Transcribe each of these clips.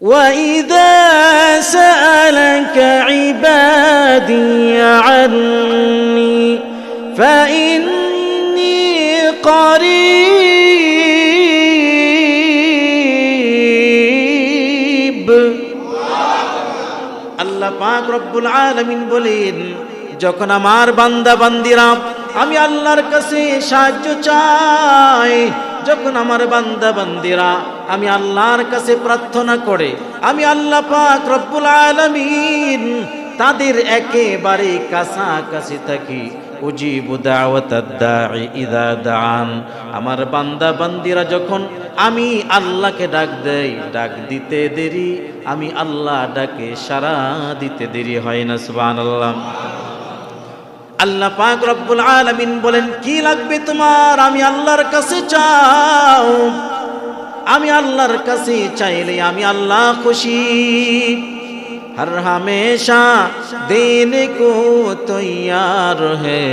وإذا سألك عبادي عني فإني قريب আল্লাহ পাক রব্বুল আলামিন বলেন যখন আমার বান্দা বান্দিরা আমি আল্লাহর কাছে সাহায্য চাই। যখন আমার বান্দা বান্দিরা আমি আল্লাহর কাছে প্রার্থনা করে, আমি আল্লাহ পাক রব্বুল আলামিন তাদের একেবারে কাছাকাছি থাকি। আমার বান্দা বান্দিরা যখন আমি আল্লাহকে ডাক দেই, ডাক দিতে দেরি, আমি আল্লাহ ডাকে সারা দিতে দেরি হয় না, সুবহানাল্লাহ। আল্লাহ পাক রব্বুল আলামিন বলেন কি লাগবে তোমার আমি আল্লাহর কাছে চাও আমি আল্লাহর কাছে চাইলে আমি আল্লাহ খুশি हर हमेशा देने को तैयार है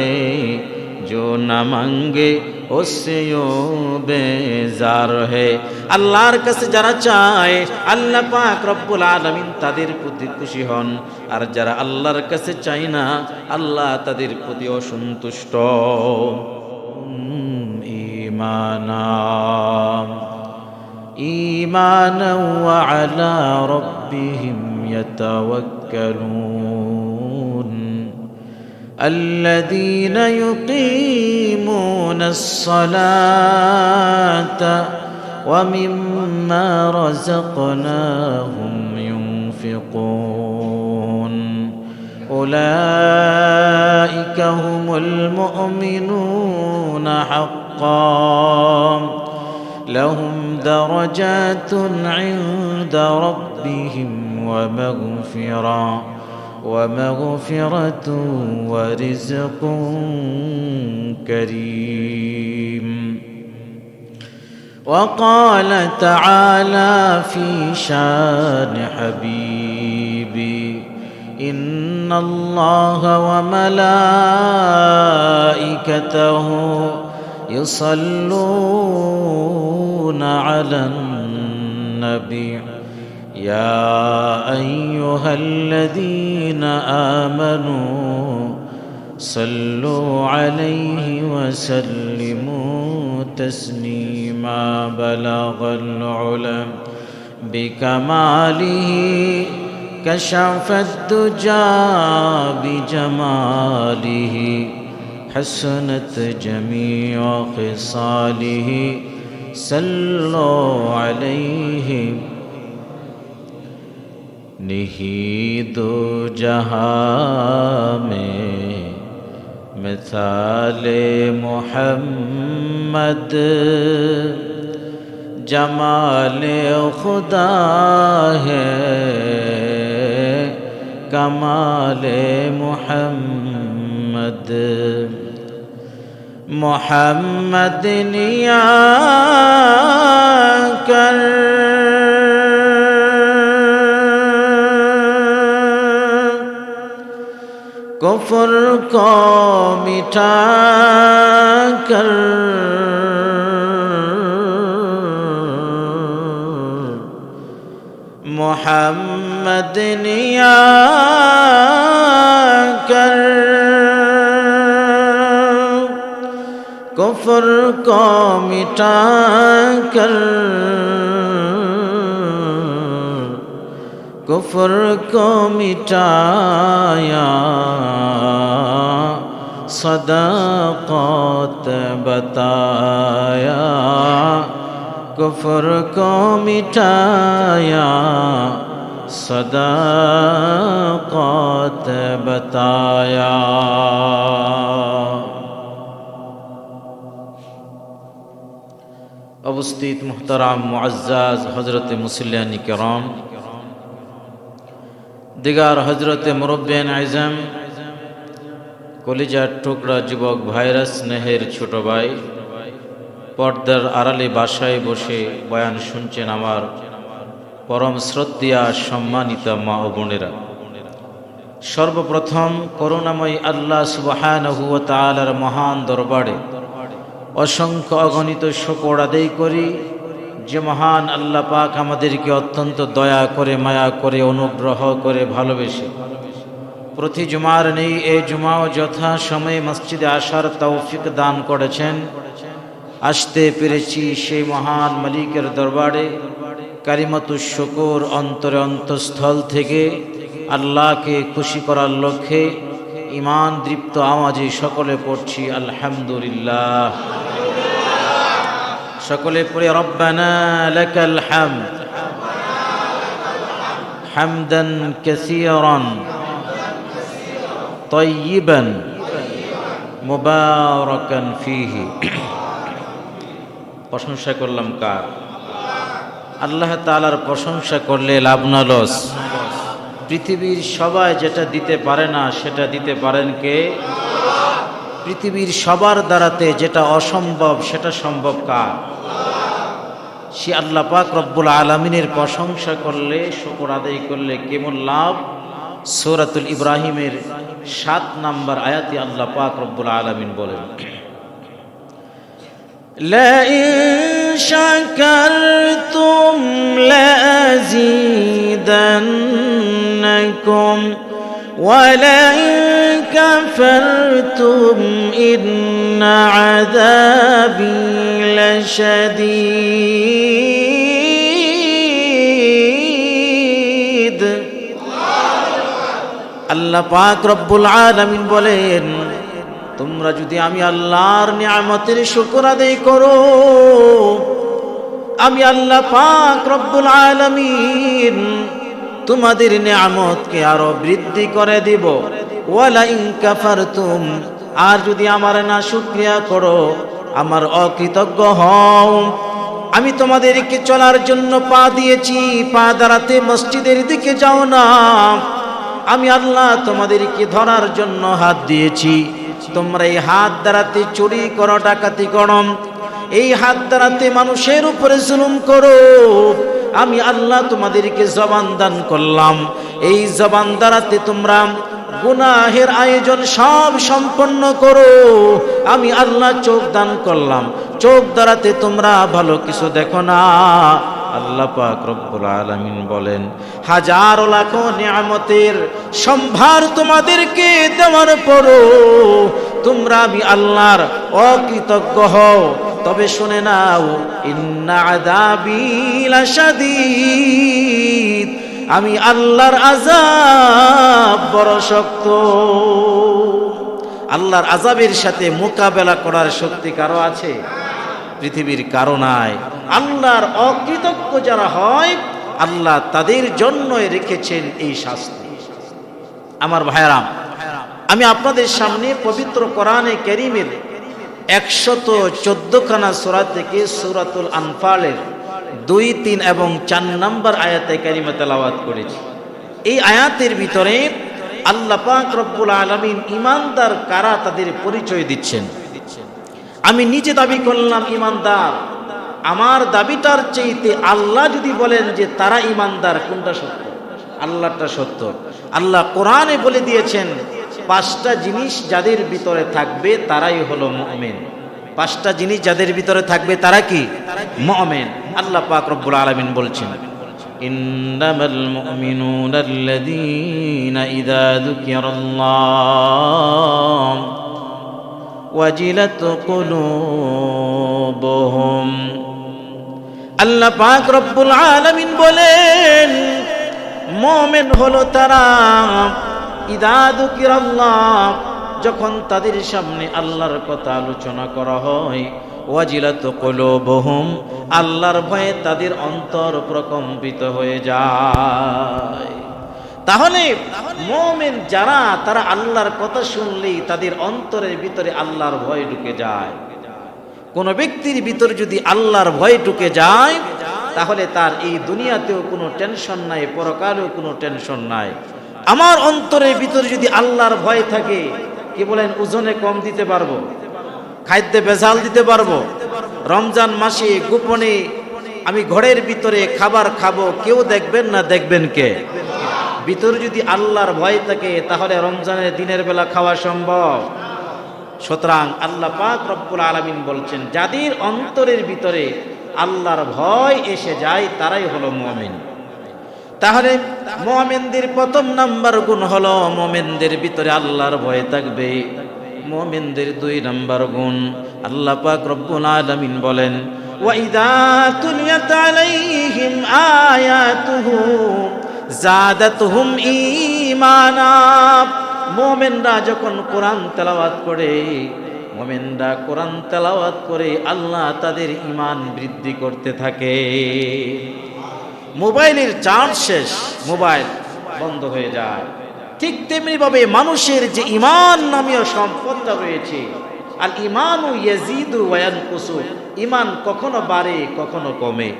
जो न मांगे ওসেও বেজার হে। আল্লাহর কাছে যারা চায়, আল্লাহ পাক রব্বুল আলমিন তাদের প্রতি খুশি হন। আর যারা আল্লাহর কাছে চায় না, আল্লাহ তাদের প্রতি অসন্তুষ্ট। ইমানা ইমানা আলা রব্বিহিম ইয়াতাওয়াক্কালুন। الذين يقيمون الصلاة ومما رزقناهم ينفقون. أولئك هم المؤمنون حقا. لهم درجات عند ربهم ومغفرة. ومغفرة ورزق كريم. وقال تعالى في شان حبيبي إن الله وملائكته يصلون على النبي. يا أيها الذين آمنوا صلوا عليه وسلموا تسليما بلغ العلم بكماله كشف الدجى بجماله حسنت جميع خصاله صلوا عليه नहीं दो जहाँ में मिसाल मोहम्मद जमाल खुदा है कमाल मोहम्मद मोहम्मद निया कर کفر کو مٹا کر محمد نیا کر کفر کو مٹا کر کفر کو مٹایا صدقات بتایا کفر کو مٹایا صدقات بتایا অবস্থিত মুহতারাম মুআজ্জাজ হজরত মুসল্লানি কেরাম দিগার হজরতে মুরব্বেন আইজাম কলিজার টুকরা যুবক ভাইরাস স্নেহের ছোট ভাই, পর্দার আড়ালে বাসায় বসে বয়ান শুনছেন আমার পরম শ্রদ্ধা সম্মানিত মা ও বোনেরা। সর্বপ্রথম করুণাময় আল্লাহ সুবাহানহু তালার মহান দরবারে অসংখ্য অগণিত শকর আদায় করি। যে মহান আল্লাহ পাক আমাদেরকে অত্যন্ত দয়া করে, মায়া করে, অনুগ্রহ করে ভালোবেসে। প্রতি জুমার নেই এই জুমাও যথা সময়ে মসজিদে আসার তৌফিক দান করেছেন। আসতে পেরেছি সেই মহান মালিকের দরবারে কারিমাতু শুকুর অন্তরে অন্তঃস্থল থেকে আল্লাহকে খুশি করার লক্ষ্যে। ইমান দৃপ্ত আওয়াজে সকলে পড়ছি, আলহামদুলিল্লাহ। সকলে পড়ে রব্বানা লাকাল হামদ হামদান কাসীরান طيبا মুবারাকান ফিহি প্রশংসা করলাম কার আল্লাহ তাআলার প্রশংসা করলে লাভ না লস পৃথিবীর সবাই যেটা দিতে পারে না সেটা দিতে পারেন কে পৃথিবীর সবার দ্বারাতে যেটা অসম্ভব সেটা সম্ভব কার সে আল্লাহ পাক রব্বুল আলমিনের প্রশংসা করলে শকর আদায় করলে কেমন লাভ সৌরাতুল ইব্রাহিমের সাত নাম্বার আয়াতি আল্লাহ পাক রব্বুল আলমিন বলেন لئن شكرتم لأزيدنكم ولئن كفرتم إن عذابي لشديد আল্লাহ পাক রব্বুল আলামিন বলেন তোমরা যদি আমি আল্লাহর নিয়ামতের শুকর আদায় করো আমি আল্লাহ পাক রব্বুল আলামিন তোমাদের নিয়ামতকে আরো বৃদ্ধি করে দিব ওয়ালা ইন কাফারতুম, আর যদি আমার না শুক্রিয়া করো, আমার অকৃতজ্ঞ হও। আমি তোমাদেরকে চলার জন্য পা দিয়েছি, পা দাঁড়াতে মসজিদের দিকে যাও না। আমি আল্লাহ তোমাদেরকে ধরার জন্য হাত দিয়েছি। তোমরা এই হাত দাঁড়াতে চুরি করো, ডাকাতি করো। এই হাত দ্বারাতে মানুষের উপরে জুলুম করো। আমি আল্লাহ তোমাদেরকে জবান দান করলাম। এই জবান দ্বারাতে তোমরা গুনাহের আয়োজন সব সম্পন্ন করো। আমি আল্লাহ চোখ দান করলাম। চোখ দ্বারাতে তোমরা ভালো কিছু দেখো না। আল্লাহ পাক রব্বুল আলামিন বলেন, হাজার লাখ নিয়ামতের সম্ভার তোমাদেরকে দেওয়ার পরও তোমরা আমি আল্লাহর অকৃতজ্ঞ হও। তবে শুনে নাও, ইন্না আযাবি লাশাদীদ। আমি আল্লাহর আজাব বড় শক্ত। আল্লাহর আজাবের সাথে মোকাবেলা করার শক্তি কারও আছে? পৃথিবীর কারণায় আল্লাহর অকৃতজ্ঞ যারা হয়, আল্লাহ তাদের জন্যই রেখেছেন এই শাস্তি। আমার ভাইরাম আমি আপনাদের সামনে পবিত্র কোরআনে করিমের একশত চোদ্দখানা সোরা থেকে সুরাতুল আনফালের দুই, তিন এবং চার নম্বর আয়াতে কারিমা তেলাওয়াত করেছি। এই আয়াতের ভিতরে আল্লাহ পাক রব্বুল আলমিন ইমানদার কারা তাদের পরিচয় দিচ্ছেন। আমি নিজে দাবি করলাম ইমানদার আমার দাবিটার চেয়েতে আল্লাহ যদি বলেন যে তারা ইমানদার কোনটা সত্য? আল্লাহটা সত্য। আল্লাহ কোরআনে বলে দিয়েছেন, পাঁচটা জিনিস যাদের ভিতরে থাকবে তারাই হলো মুমিন। পাঁচটা জিনিস যাদের ভিতরে থাকবে তারা কি? মুমিন। আল্লাহ পাক রব্বুল আলামিন বলছেন, ইন্নামাল মুমিনুনা আল্লাযীনা ইযা যুকিরাল্লাহ ওয়াজিলাত কুলুবুহুম। আল্লাহ পাক রব্বুল আলামিন বলেন, মুমিন হলো তারা ইদা যুকিরাল্লাহ যখন তাদের সামনে আল্লাহর কথা আলোচনা করা হয় ওয়াজিলাত কুলুবুহুম, আল্লাহর ভয়ে তাদের অন্তর প্রকম্পিত হয়ে যায়। তাহলে মোমেন যারা, তারা আল্লাহর কথা শুনলেই তাদের অন্তরের ভিতরে আল্লাহর ভয় ঢুকে যায়। কোন ব্যক্তির ভিতর যদি আল্লাহর ভয় ঢুকে যায়, তাহলে তার এই দুনিয়াতেও কোনো টেনশন নাই, পরকালেও কোনো টেনশন নাই। আমার অন্তরের ভিতরে যদি আল্লাহর ভয় থাকে, কি বলেন, ওজনে কম দিতে পারব? খাদ্যে ভেজাল দিতে পারব। রমজান মাসে গোপনে আমি ঘরের ভিতরে খাবার খাব, কেউ দেখবেন না দেখবেন কে? ভিতরে যদি আল্লাহর ভয় থাকে, তাহলে রমজানের দিনের বেলা খাওয়া সম্ভব। সুতরাং আল্লাহ পাক রব্বুল আলমিন বলছেন, যাদের অন্তরের ভিতরে আল্লাহর ভয় এসে যায়, তারাই হলো মমিন। তাহলে মোমেনদের প্রথম নাম্বার গুণ হলো মোমেনদের ভিতরে আল্লাহর ভয় থাকবে। মোমেনদের দুই নাম্বার গুণ। আল্লাহ পাক রব্বুল আলামিন বলেন ওয়াইদা তুলিয়াত আলাইহিম আয়াতুহু জাদাতুহুম ঈমানা। মোমেনরা যখন কোরআন তেলাওয়াত করে, মোমেনরা কোরআন তেলাওয়াত করে আল্লাহ তাদের ইমান বৃদ্ধি করতে থাকে। মোবাইলের চার্জ শেষ, মোবাইল বন্ধ হয়ে যায়। ঠিক তেমনি ভাবে মানুষের যে ইমান নামীয় সম্পদটা রয়েছে আর ইমানু ইয়াজিদু ওয়ান কুসু ইমান কখনো বাড়ে, কখনো কমে।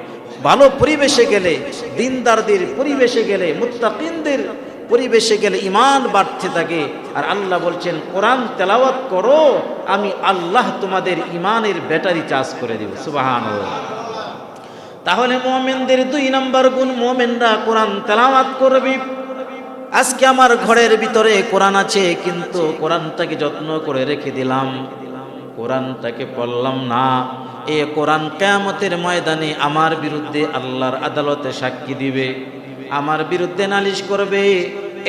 ভালো পরিবেশে গেলে, দিনদারদের পরিবেশে গেলে, মুত্তাকিনদের পরিবেশে গেলে ইমান বাড়তে থাকে। আর আল্লাহ বলছেন, কোরআন তেলাওয়াত করো, আমি আল্লাহ তোমাদের ইমানের ব্যাটারি চার্জ করে দেব। সুবহানাল্লাহ। তাহলে মোমেনদের দুই নম্বর গুণ, মোমেনরা কোরআন তেলাওয়াত করবি। আজকে আমার ঘরের ভিতরে কোরআন আছে, কিন্তু কোরআনটাকে যত্ন করে রেখে দিলাম। কোরআনটাকে পড়লাম না। এ কোরআন কেয়ামতের ময়দানে আমার বিরুদ্ধে আল্লাহর আদালতে সাক্ষী দিবে, আমার বিরুদ্ধে নালিশ করবে।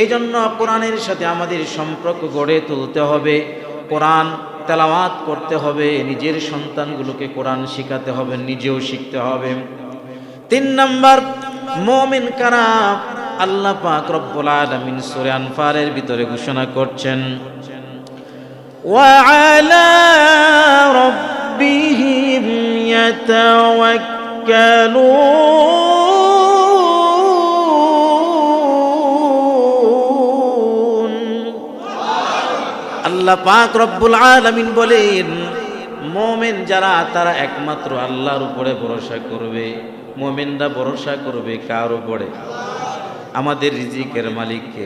এই জন্য কোরআনের সাথে আমাদের সম্পর্ক গড়ে তুলতে হবে, কোরআন তেলাওয়াত করতে হবে, নিজের সন্তানগুলোকে কোরআন শিখাতে হবে, নিজেও শিখতে হবে। তিন নম্বর, মোমিন কারা? আল্লাহ পাক রব্বুল আলামিন সূরা আনফালের ভিতরে ঘোষণা করছেন وعلى ربهم يتوكلون আল্লাহ পাক রব্বুল আলামিন বলেন মোমেন যারা তারা একমাত্র আল্লাহর উপরে ভরসা করবে মোমেনরা ভরসা করবে কার উপরে আমাদের রিজিকের মালিককে,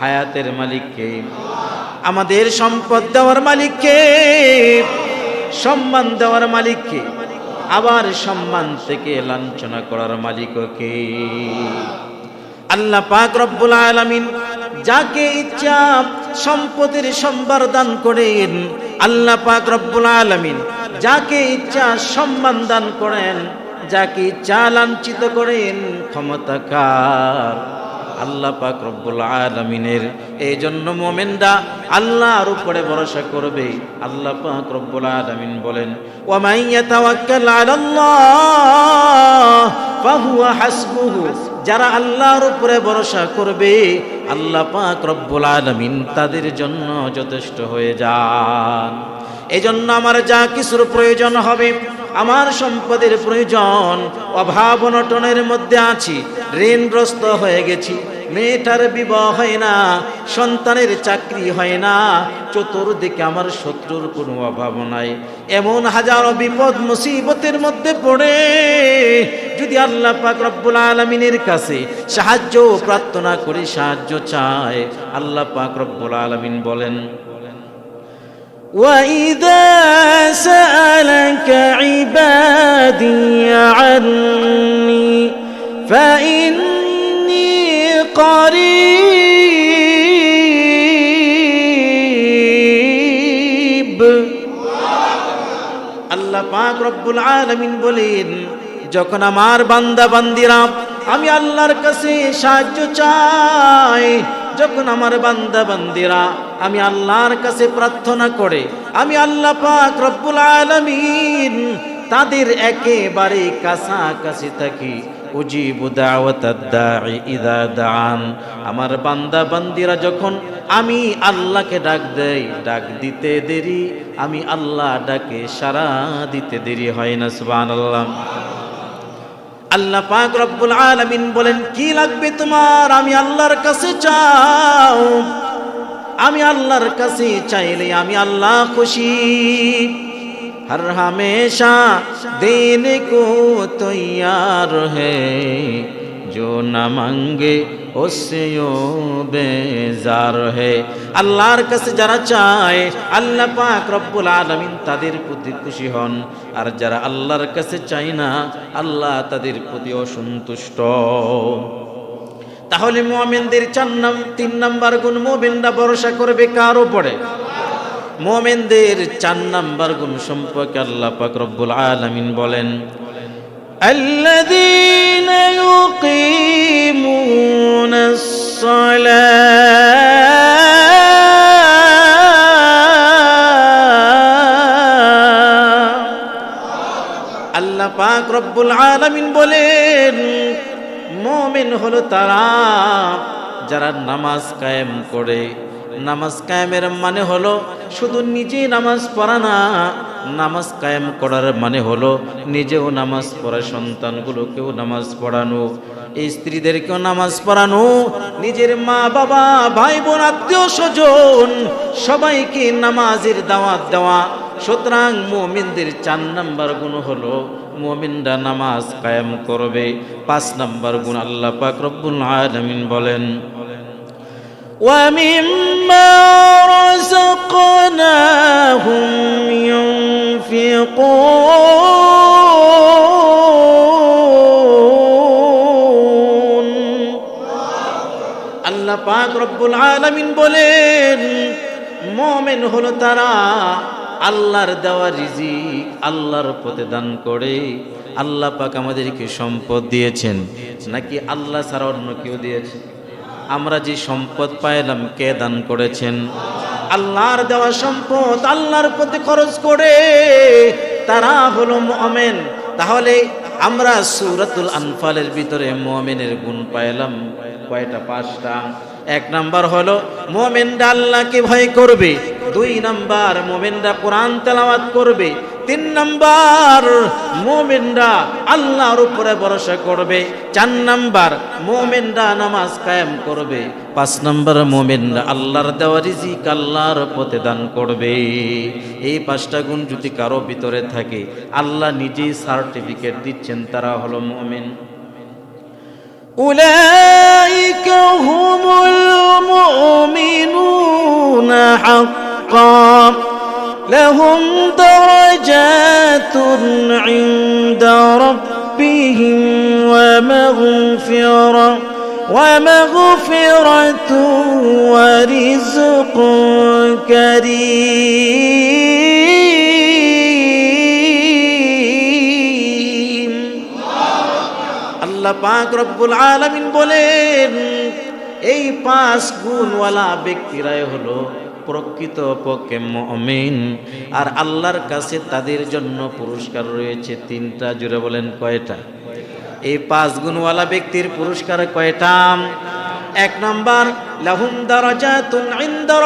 হায়াতের মালিককে, আমাদের সম্পদ দেওয়ার মালিককে, সম্মান দেওয়ার মালিককে, আবার সম্মান থেকে লাঞ্ছনা করার মালিককে। আল্লাহ পাক রব্বুল আলামিন যাকে ইচ্ছা সম্পদের সম্ভার দান করেন, আল্লাহ পাক রব্বুল আলামিন যাকে ইচ্ছা সম্মান দান করেন যাকে ইচ্ছা লাঞ্ছিত করেন ক্ষমতাকার। আল্লাহ পাক রব্বুল আলামিনের এই জন্য মোমেনরা আল্লাহর উপরে ভরসা করবে। আল্লাহ পাক রব্বুল আলামিন বলেন যারা আল্লাহর উপরে ভরসা করবে, আল্লাহ পাক রব্বুল আলামিন তাদের জন্য যথেষ্ট হয়ে যান। এজন্য আমার যা কিছুর প্রয়োজন হবে, আমার সম্পদের প্রয়োজন, অভাব অনটনের মধ্যে আছি, ঋণগ্রস্ত হয়ে গেছি, মেয়েটার বিবাহ হয় না, সন্তানের চাকরি হয় না, চতুর্দিকে আমার শত্রুর কোনো অভাব নাই। এমন হাজারো বিপদ, মুসিবতের মধ্যে পড়ে, যদি আল্লাহ পাক রব্বুল আলমিনের কাছে সাহায্য প্রার্থনা করে সাহায্য চায়, আল্লাহ পাক রব্বুল আলমিন বলেন وإذا سألك عبادي عني فإني قريب আল্লাহ পাক রব্বুল আলামিন বলেন যখন আমার বান্দা বান্দিরা আমি আল্লাহর কাছে সাহায্য চাই যখন আমার বান্দা বান্দিরা আমি আল্লাহর কাছে প্রার্থনা করে, আমি আল্লাহ পাক রব্বুল আলামিন তাদের একেবারে কাছাকাছি থাকি। আমার বান্দা বান্দিরা যখন আমি আল্লাহকে ডাক দেই, ডাক দিতে দেরি, আমি আল্লাহ ডাকে সারা দিতে দেরি হয় না, সুবহানাল্লাহ। আল্লাহ আল্লাহ পাক রব্বুল আলমিন বলেন, কি লাগবে তোমার? আমি আল্লাহর কাছে চাও। আমি আল্লাহর কাছে চাইলে আমি আল্লাহ খুশি। হর হামেশা দেন কো তৈয়ার হ্যাঁ जो না মাঙ্গে ও সেও বেজার হে আল্লাহর কাছে যারা চায় আল্লাহ পাক রব্বুল আলমিন তাদের প্রতি খুশি হন আর যারা আল্লাহর কাছে চায় না আল্লাহ তাদের প্রতি অসন্তুষ্ট তাহলে মোমেনদের চার নাম তিন নাম্বার গুণ মোমেনরা ভরসা করবে কার ওপরে মোমেনদের চার নাম্বার গুণ সম্পর্কে আল্লাহ পাক রব্বুল আলমিন বলেন الذين يقيمون الصلاة আল্লাহ পাক রব্বুল আলামিন বলেন মুমিন হলো তারা যারা নামাজ কায়েম করে নামাজ কায়েমের মানে হলো শুধু নিজে নামাজ পড়া না নামাজ কায়েম করার মানে হলো নিজেও নামাজ পড়া সন্তানগুলোকেও নামাজ পড়ানো এই স্ত্রীদেরকেও নামাজ পড়ানো নিজের মা বাবা ভাই বোন আত্মীয় স্বজন সবাইকে নামাজের দাওয়াত দেওয়া সুতরাং মুমিনদের চার নাম্বার গুণ হলো মুমিনরা নামাজ কায়েম করবে পাঁচ নাম্বার গুণ আল্লাহ পাক রব্বুল আলামিন বলেন ومما رزقناهم ينفقون আল্লাহ পাক রব্বুল আলামিন বলেন, মুমিন হলো তারা আল্লাহর দেওয়া রিজিক, আল্লাহর পথে দান করে। আল্লাহ পাক আমাদেরকে সম্পদ দিয়েছেন। নাকি আল্লাহ ছাড়া অন্য কেউ দিয়েছে? আমরা যে সম্পদ পাইলাম, কে দান করেছেন? আল্লাহর দেওয়া সম্পদ আল্লাহর প্রতি খরচ করে তারা হলো মমেন। তাহলে আমরা সুরাতুল আনফালের ভিতরে মমেনের গুণ পাইলাম কয়টা? পাঁচটা। এক নাম্বার হলো, মোমেনরা আল্লাহকে ভয় করবে। দুই নাম্বার, মোমেনরা কোরআন তেলাওয়াত করবে। তিন নাম্বার মোমেনরা আল্লাহর উপরে ভরসা করবে চার নাম্বার মোমেনরা নামাজ কায়েম করবে পাঁচ নাম্বার মোমেনরা আল্লাহর দেওয়া রিজিক আল্লাহর পথে দান করবে এই পাঁচটা গুণ যদি কারো ভিতরে থাকে আল্লাহ নিজেই সার্টিফিকেট দিচ্ছেন তারা হলো মোমেন أولئك لهم درجات عند ربهم ومغفرة ومغفرة ورزق كريم আল্লাহ পাক রব্বুল আলামিন বলেন এই পাঁচ গুণওয়ালা ব্যক্তিরাই হলো প্রকৃত পক্ষে মমিন। আর আল্লাহর কাছে তাদের জন্য পুরস্কার রয়েছে তিনটা জুড়ে বলেন কয়টা? এই পাঁচ গুণওয়ালা ব্যক্তির পুরস্কার কয়টা? এক নম্বর, লাহুম দারাজাতুন ইনদা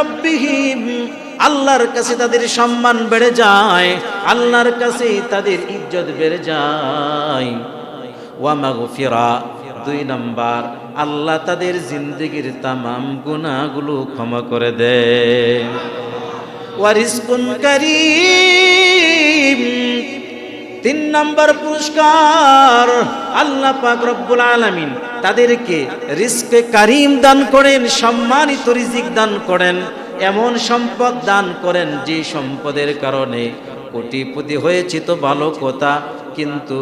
আল্লাহর কাছে তাদের সম্মান বেড়ে যায়, আল্লাহর কাছে তাদের ইজ্জত বেড়ে যায়। ওয়ামাগফিরা দুই নাম্বার আল্লাহ তাদের জিন্দগির তামাম গুনাহগুলো ক্ষমা করে দেয় তিন নম্বর পুরস্কার, আল্লাহ পাক রব্বুল আলামিন তাদেরকে রিস্কে কারিম দান করেন, সম্মানিত রিজিক দান করেন, এমন সম্পদ দান করেন যে সম্পদের কারণে কোটিপতি হয়েছে তো ভালো কথা কিন্তু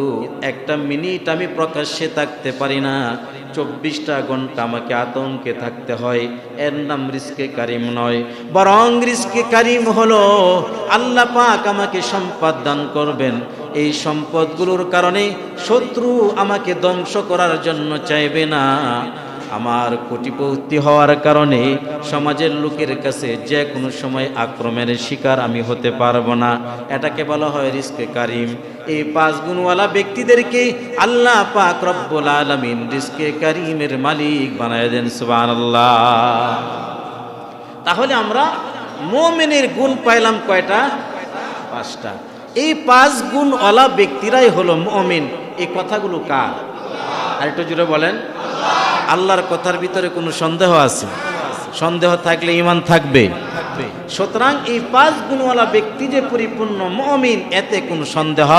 একটা মিনিট আমি প্রকাশ্যে থাকতে পারি না। চব্বিশটা ঘণ্টা আমাকে আতঙ্কে থাকতে হয়। এর নাম রিস্কে কারিম নয়। বরং রিস্কে কারিম হলো আল্লাহ পাক আমাকে সম্পদ দান করবেন। এই সম্পদগুলোর কারণে শত্রু আমাকে ধ্বংস করার জন্য চাইবে না। আমার কোটিপতি হওয়ার কারণে সমাজের লোকের কাছে যে কোনো সময় আক্রমণের শিকার আমি হতে পারব না। এটাকে বলা হয় রিস্কে কারিম। এই পাঁচ গুণওয়ালা ব্যক্তিদেরকে আল্লাহ পাক রব্বুল আলমিন রিস্কে কারিমের মালিক বানায় দেন সুবান তাহলে আমরা মোমেনের গুণ পাইলাম কয়টা? পাঁচটা। এই পাঁচ গুণওয়ালা ব্যক্তিরাই হলো মমিন। এই কথাগুলো কার? আর একটু জুড়ে বলেন। আল্লাহর কথার ভিতরে কোনো সন্দেহ আছে? সন্দেহ থাকলে ইমান থাকবে। সুতরাং এই পাঁচ গুণওয়ালা ব্যক্তি যে পরিপূর্ণ মমিন এতে কোনো সন্দেহ